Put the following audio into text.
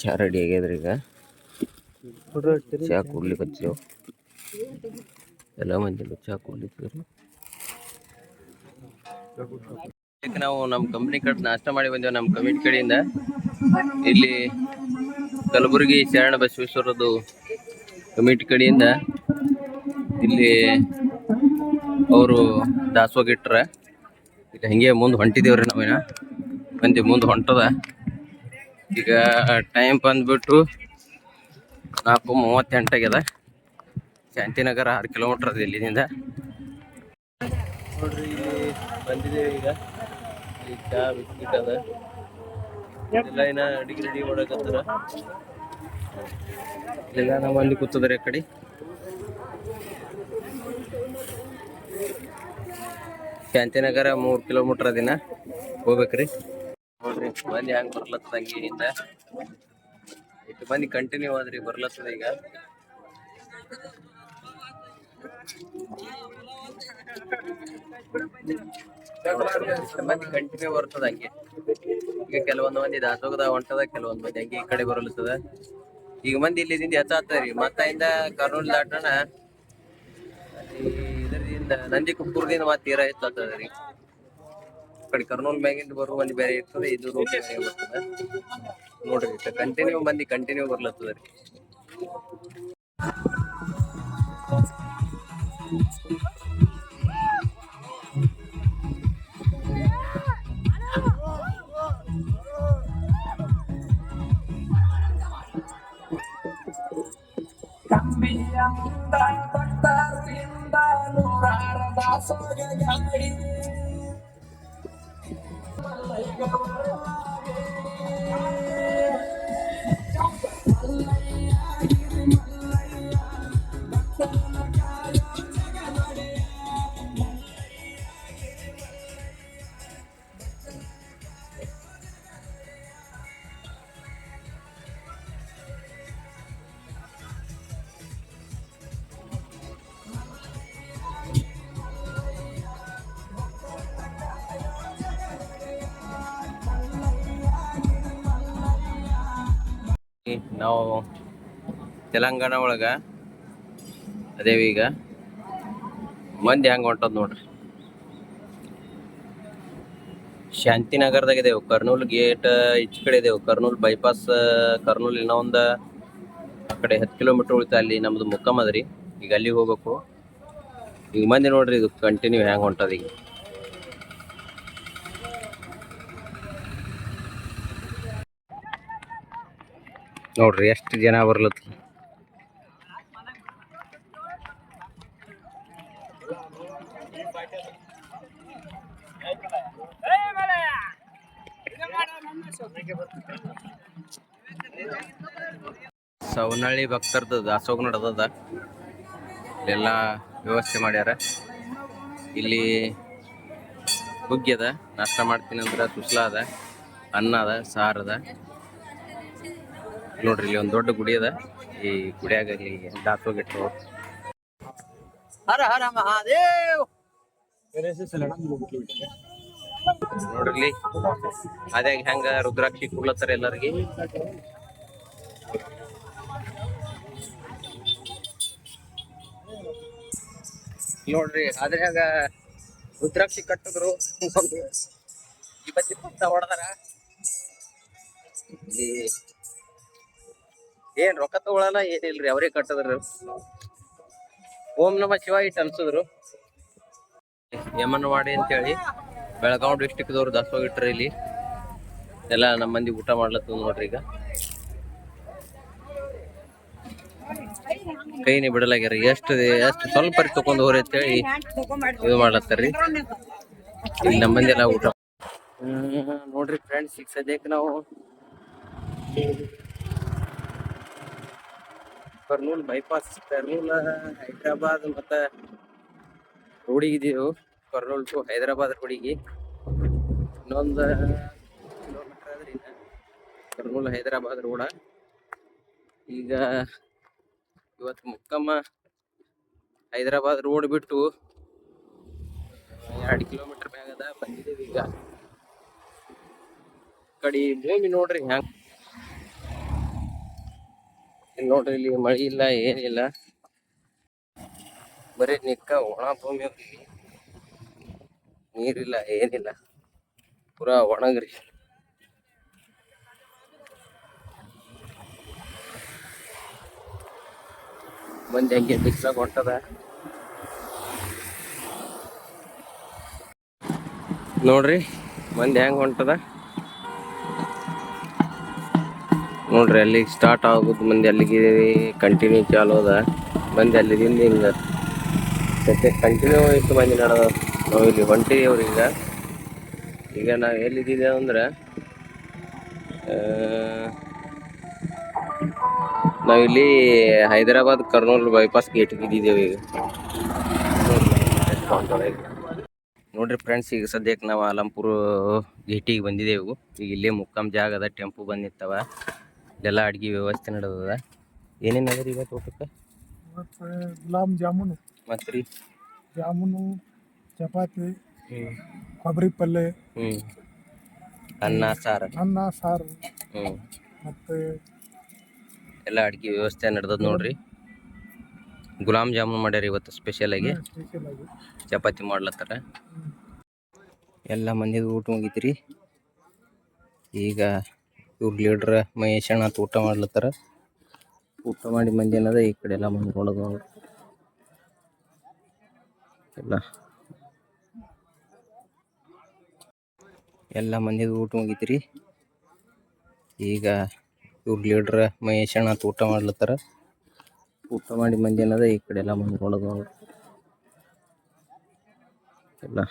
ಚಾ ರೆಡಿ ಆಗ್ಯದ್ರಿ ಈಗ. ಚಾ ಕುಡ್ಲಿಕ್ಕೆ ಹಚ್ಚೇವು ಎಲ್ಲ ಮಂದಿ ಚಾ ಕುಡ್ಲಿಕ್ಕೆ ನಾವು ನಮ್ಮ ಕಂಪ್ನಿ ಕಡೆ ನಾಷ್ಟ ಮಾಡಿ ಬಂದೇವು ನಮ್ಮ ಕಮಿಟಿ ಕಡೆಯಿಂದ. ಇಲ್ಲಿ ಕಲಬುರಗಿ ಶರಣ ಬಸವೇಶ್ವರದು ಕಮಿಟಿ ಕಡೆಯಿಂದ. ಇಲ್ಲಿ ಅವರು ದಾಸೋಗಿಟ್ರ ಇಲ್ಲಿ ಹಿಂಗೆ ಮುಂದೆ ಹೊಂಟಿದೇವ್ರಿ ನಾವೇನ. ಮಂದಿ ಮುಂದೆ ಹೊಂಟದ. ಈಗ ಟೈಮ್ ಬಂದ್ಬಿಟ್ಟು ನಾಲ್ಕು ಮೂವತ್ತೆಂಟು ಆಗ್ಯದ ಶಾಂತಿನಗರ ಆರು ಕಿಲೋಮೀಟರ್ ಅದ ಇಲ್ಲಿಂದ ನೋಡ್ರಿ ಇಲ್ಲಿ ಬಂದಿದ್ದೇವೆ ಈಗ. ಚಾ ಬಿಸ್ಕಿಟ್ ಅದ. ಎಲ್ಲ ಏನ ಅಡಿಗೆ ರೆಡಿ ಮಾಡಕತ್ತಾರ. ನಾವು ಅಲ್ಲಿ ಕೂತದ್ರಿ ಆ ಕಡೆ. ಶಾಂತಿನಗರ ಮೂರು ಕಿಲೋಮೀಟರ್ ದಿನ ಹೋಗ್ಬೇಕ್ರಿ. ನೋಡ್ರಿ ಮಂದಿ ಹಂಗ ಬರ್ಲತ್ತದ ಹಂಗೆಯಿಂದ ಇಟ್ಟು ಮಂದಿ ಕಂಟಿನ್ಯೂ ಆದ್ರಿ ಬರ್ಲತ್ತದ ಈಗ. ಇಷ್ಟು ಮಂದಿ ಕಂಟಿನ್ಯೂ ಬರ್ತದ ಹಂಗೆ. ಈಗ ಕೆಲವೊಂದು ಮಂದಿ ದಾಸೋಗದ ಹೊಂಟದ, ಕೆಲವೊಂದು ಮಂದಿ ಹಂಗೆ ಈ ಕಡೆ ಬರಲತ್ತದ. ಈಗ ಮಂದಿ ಇಲ್ಲಿದಿಂದ ಹೆಚ್ಚಾಗ್ತದ್ರಿ. ಮತ್ತಿಂದ ಕರ್ನೂಲ್ ದಾಟಣ ಇದರಿಂದ ನಂದಿ ಕುಪ್ಪೂರ್ದಿಂದ ಮತ್ತೆ ತೀರಾ ಈ ಕಡೆ ಕರ್ನೂಲ್ ಮ್ಯಾಗಿಂದ ಬರುವ ಮಂದಿ ಬೇರೆ ಇರ್ತದೆ, ಇದು ರೂಟ್ ಬೇರೆ ಬರ್ತದೆ. ನೋಡ್ರಿ ಕಂಟಿನ್ಯೂ ಮಂದಿ ಕಂಟಿನ್ಯೂ ಬರ್ಲತ್ತದ ರೀ. ಕಂಬಿಯಂದ ಭಕ್ತರಿಂದ ನೂರಾರ ದಾಸೋಗ ಗಾಡಿ ನಾವು ತೆಲಂಗಾಣ ಒಳಗ ಅದೇವಿ ಈಗ. ಮಂದಿ ಹೆಂಗೆ ಹೊಂಟದ್ ನೋಡ್ರಿ. ಶಾಂತಿನಗರದಾಗ ಇದೇವು ಕರ್ನೂಲ್ ಗೇಟ್ ಈಚ ಕಡೆ ಇದೇವು ಕರ್ನೂಲ್ ಬೈಪಾಸ್, ಕರ್ನೂಲ್ ಇನ್ನೂ ಒಂದು ಆ ಕಡೆ ಹತ್ತು ಕಿಲೋಮೀಟರ್ ಉಳಿತಾ ಅಲ್ಲಿ ನಮ್ದು ಮುಕ್ಕಮ್ಮದ್ರಿ ಈಗ ಅಲ್ಲಿಗೆ ಹೋಗ್ಬೇಕು. ಈಗ ಮಂದಿ ನೋಡ್ರಿ ಇದು ಕಂಟಿನ್ಯೂ ಹ್ಯಾಂಗೆ ಹೊಂಟದ ಈಗ. ನೋಡ್ರಿ, ಎಷ್ಟು ಜನ ಬರ್ಲತ್ತ ಸವನಹಳ್ಳಿ ಭಕ್ತರದ್ದು ದಾಸೋಗ ನಡೆದದ. ಇಲ್ಲೆಲ್ಲ ವ್ಯವಸ್ಥೆ ಮಾಡ್ಯಾರ. ಇಲ್ಲಿ ಹುಗ್ಗಿ ಅದ ನಾಷ್ಟ ಮಾಡ್ತೀನಿ ಅಂದ್ರೆ ಸುಸ್ಲ ಅದ, ಅನ್ನ ಅದ, ಸಾರು ಅದ. ನೋಡ್ರಿ ಇಲ್ಲಿ ಒಂದು ದೊಡ್ಡ ಗುಡಿ ಅದ. ಈ ಗುಡಿಯಾಗ ಇಲ್ಲಿ ದಾಸೋಗಿಟ್ಟು ಹರ ಹರ ಮಹಾದೇವ್. ನೋಡ್ರಿ ಇಲ್ಲಿ ಅದ್ಯಾಗ ಹೆಂಗ ರುದ್ರಾಕ್ಷಿ ಕುಡ್ಲತ್ತಾರ ಎಲ್ಲರಿಗೆ. ನೋಡ್ರಿ ಅದ್ರಾಗ ರುದ್ರಾಕ್ಷಿ ಕಟ್ಟಿದ್ರು. ಇಪ್ಪತ್ತಿಪ್ಪತ್ತ ಇಪ್ಪತ್ತು ಇಪ್ಪತ್ತ ಹೊಡೆದಾರ. ಈ ಏನ್ ರೊಕ್ಕ ತಗೊಳಲ್ಲ ಏನಿಲ್ರಿ ಅವರೇ ಕಟ್ಟದ್ರ ಓಂ ನಮ ಶಿವ ಇಟ್ಟು ಅನ್ಸಿದ್ರು. ಯಮನವಾಡಿ ಅಂತೇಳಿ, ಬೆಳಗಾವ್ ಡಿಸ್ಟಿಕ್ ದವ್ರು ದಾಸೋಗ ಇಟ್ರಿ ಇಲ್ಲಿ. ಎಲ್ಲ ನಮ್ಮ ಮಂದಿ ಊಟ ಮಾಡ್ಲತ್ತದ ನೋಡ್ರಿ ಈಗ. ಕೈನೇ ಬಿಡಲಾಗ್ಯಾರ, ಎಷ್ಟು ಎಷ್ಟು ಸ್ವಲ್ಪ ತಗೊಂಡು ಹೋರಿ ಅಂತೇಳಿ ಇದು ಮಾಡ್ಲತ್ತಾರ್ರಿ. ಇಲ್ಲಿ ನಮ್ಮ ಮಂದಿ ಎಲ್ಲ ಊಟ ನೋಡ್ರಿ ಫ್ರೆಂಡ್ಸ್ ಈಗ ಸದ್ಯಕ್ಕೆ ನಾವು ಕರ್ನೂಲ್ ಬೈಪಾಸ್ ಕರ್ನೂಲ್ ಹೈದ್ರಾಬಾದ್ ಮತ್ತ ರೋಡಿಗೆ ಇದೀವು. ಕರ್ನೂಲ್ ಟು ಹೈದರಾಬಾದ್ ರೋಡಿಗೆ ಇನ್ನೊಂದು ಕಿಲೋಮೀಟರ್ ಆದ್ರೆ ಕರ್ನೂಲ್ ಹೈದರಾಬಾದ್ ರೋಡ. ಈಗ ಇವತ್ತು ಮುಕ್ಕಮ್ಮ ಹೈದರಾಬಾದ್ ರೋಡ್ ಬಿಟ್ಟು ಎರಡು ಕಿಲೋಮೀಟರ್ ಮ್ಯಾಗದ ಬಂದಿದ್ದೀವಿ ಈಗ. ಕಡಿ ಭೂಮಿ ನೋಡ್ರಿ ಹ್ಯಾಂಗ ನೋಡ್ರಿ ಇಲ್ಲಿ ಮಳಿ ಇಲ್ಲ, ಏನಿಲ್ಲ. ಬರೀ ನಿಕ್ಕ ಒಣ ಭೂಮಿ. ನೀರಿಲ್ಲ, ಏನಿಲ್ಲ. ಪೂರಾ ಒಣಗ್ರಿ. ಮಂದಿ ಹಂಗೆ ಬಿಸ್ಲಾಗ ಹೊಂಟದ? ನೋಡ್ರಿ ಮಂದಿ ಹೆಂಗ್ ಹೊಂಟದ? ನೋಡ್ರಿ ಅಲ್ಲಿಗೆ ಸ್ಟಾರ್ಟ್ ಆಗೋದು ಮಂದಿ ಅಲ್ಲಿಗೆ ಕಂಟಿನ್ಯೂ ಚಾಲು ಅದ. ಮಂದಿ ಅಲ್ಲಿದಿಂದ ಹಿಂಗ. ಸದ್ಯ ಕಂಟಿನ್ಯೂ ಇತ್ತು ಮಂದಿ ನಡೆದ ನಾವು ಇಲ್ಲಿ ಹೊಂಟಿದೀವ್ರಿ ಈಗ. ಈಗ ನಾವು ಎಲ್ಲಿದ್ದೀವಿ ಅಂದ್ರೆ ನಾವಿಲ್ಲಿ ಹೈದರಾಬಾದ್ ಕರ್ನೂಲ್ ಬೈಪಾಸ್ ಗೇಟ್ಗೆ ಇದ್ದಿದ್ದೇವೆ ಈಗ. ನೋಡ್ರಿ ಫ್ರೆಂಡ್ಸ್ ಈಗ ಸದ್ಯಕ್ಕೆ ನಾವು ಆಲಂಪುರ ಗೇಟಿಗೆ ಬಂದಿದ್ದೇವೆ ಈಗ ಇಲ್ಲೇ ಮುಕ್ಕಾಮ್ ಜಾಗ ಅದ, ಟೆಂಪು ಬಂದು ಇಲ್ಲೆಲ್ಲ ಅಡ್ಗೆ ವ್ಯವಸ್ಥೆ ನಡೆದದ? ಏನೇನು ಅದ ರೀ ಇವತ್ತು ಊಟಕ್ಕೆ? ಗುಲಾಬ್ ಜಾಮೂನು. ಮತ್ತು ರೀ? ಜಾಮೂನು ಚಪಾತಿ ಕೊಬ್ಬರಿ ಪಲ್ಯ ಹ್ಞೂ ಅನ್ನ ಸಾರು. ಅನ್ನ ಸಾರು. ಹ್ಞೂ ಮತ್ತೆ ಎಲ್ಲ ಅಡ್ಗೆ ವ್ಯವಸ್ಥೆ ನಡೆದದ ನೋಡ್ರಿ. ಗುಲಾಬ್ ಜಾಮೂನ್ ಮಾಡ್ಯಾರ ಇವತ್ತು ಸ್ಪೆಷಲಾಗಿ ಚಪಾತಿ ಮಾಡ್ಲತ್ತಾರ. ಎಲ್ಲ ಮಂದಿದು ಊಟ ಹೋಗಿದ್ರಿ ಈಗ ಇವ್ರ ಲೀಡ್ರ್ ಮಹೇಶ್ ಅಣ್ಣ ಊಟ ಮಾಡ್ಲತ್ತಾರ. ಊಟ ಮಾಡಿ ಮಂದಿ ಏನದ ಈ ಕಡೆ ಎಲ್ಲ ಬಂದು ನೋಡೋದು. ಎಲ್ಲ. ಎಲ್ಲ ಮಂದಿದು ಊಟ ಮುಗೀತ್ರಿ. ಈಗ ಇವ್ರ ಲೀಡ್ರ್ ಮಹೇಶ್ ಅಣ್ಣ ಊಟ ಮಾಡ್ಲತ್ತಾರ. ಊಟ ಮಾಡಿ ಮಂದಿ ಏನದ ಈ ಕಡೆ ಎಲ್ಲ ಬಂದು ನೋಡೋದು. ಎಲ್ಲ.